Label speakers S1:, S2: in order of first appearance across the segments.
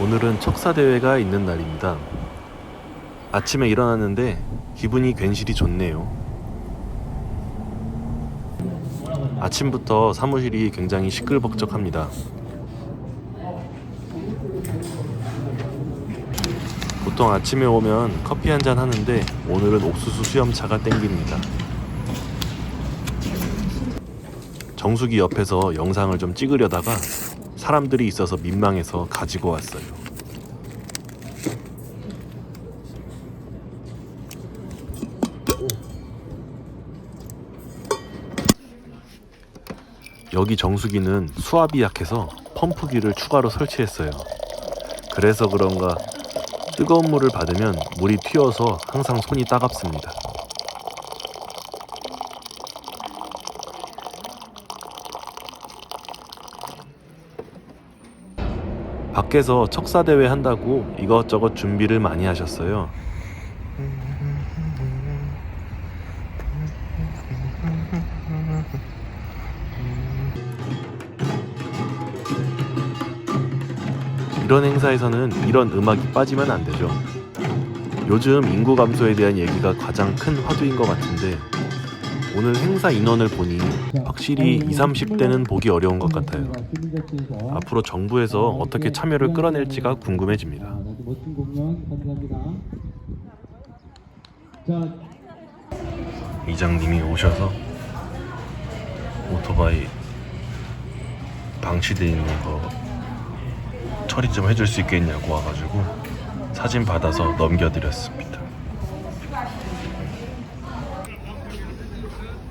S1: 오늘은 척사대회가 있는 날입니다. 아침에 일어났는데 기분이 괜시리 좋네요. 아침부터 사무실이 굉장히 시끌벅적합니다. 보통 아침에 오면 커피 한 잔 하는데 오늘은 옥수수 수염차가 땡깁니다. 정수기 옆에서 영상을 좀 찍으려다가 사람들이 있어서 민망해서 가지고 왔어요. 여기 정수기는 수압이 약해서 펌프기를 추가로 설치했어요. 그래서 그런가 뜨거운 물을 받으면 물이 튀어서 항상 손이 따갑습니다. 밖에서 척사대회 한다고 이것저것 준비를 많이 하셨어요. 이런 행사에서는 이런 음악이 빠지면 안 되죠. 요즘 인구 감소에 대한 얘기가 가장 큰 화두인 것 같은데 오늘 행사 인원을 보니 확실히 20, 30대는 보기 어려운 것 같아요. 앞으로 정부에서 어떻게 참여를 끌어낼지가 궁금해집니다.
S2: 아, 아주 멋진 공연 감사합니다. 자,
S1: 이장님이 오셔서 오토바이 방치돼 있는 거 처리 좀 해줄 수 있겠냐고 와가지고 사진 받아서 넘겨드렸습니다.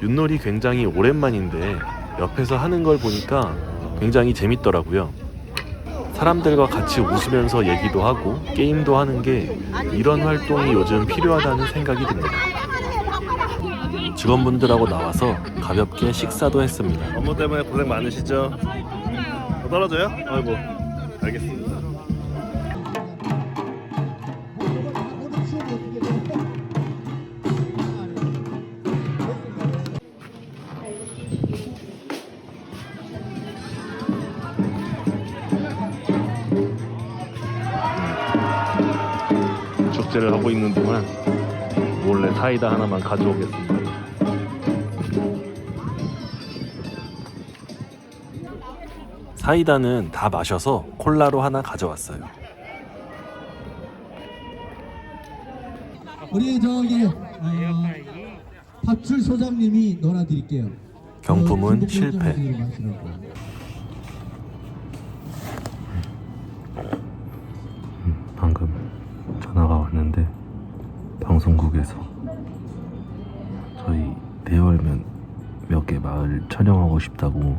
S1: 윷놀이 굉장히 오랜만인데 옆에서 하는 걸 보니까 굉장히 재밌더라고요. 사람들과 같이 웃으면서 얘기도 하고 게임도 하는 게 이런 활동이 요즘 필요하다는 생각이 듭니다. 직원분들하고 나와서 가볍게 식사도 했습니다. 업무 때문에 고생 많으시죠? 더 떨어져요? 아이고, 알겠습니다. 축제를 하고 있는 동안 몰래 사이다 하나만 가져오겠습니다. 사이다는 다 마셔서 콜라로 하나 가져왔어요.
S2: 우리 저기 어, 밥줄 소장님이 놀아드릴게요.
S1: 경품은
S2: 그 중국
S1: 실패. 방송국에서 저희 대월면 몇 개 마을 촬영하고 싶다고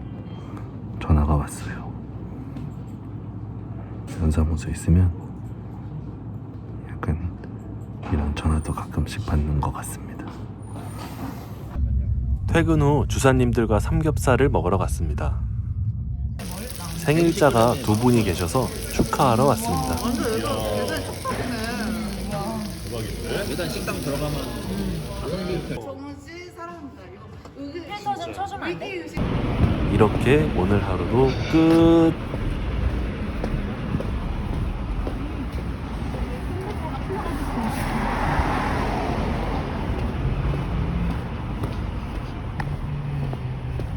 S1: 전화가 왔어요. 연사무소 있으면 약간 이런 전화도 가끔씩 받는 것 같습니다. 퇴근 후 주사님들과 삼겹살을 먹으러 갔습니다. 생일자가 두 분이 계셔서 축하하러 왔습니다.
S3: 정우씨 사랑합니다. 이거
S4: 필터 좀 쳐주면 안 돼?
S3: 의기 의식
S1: 이렇게 오늘 하루도 끝.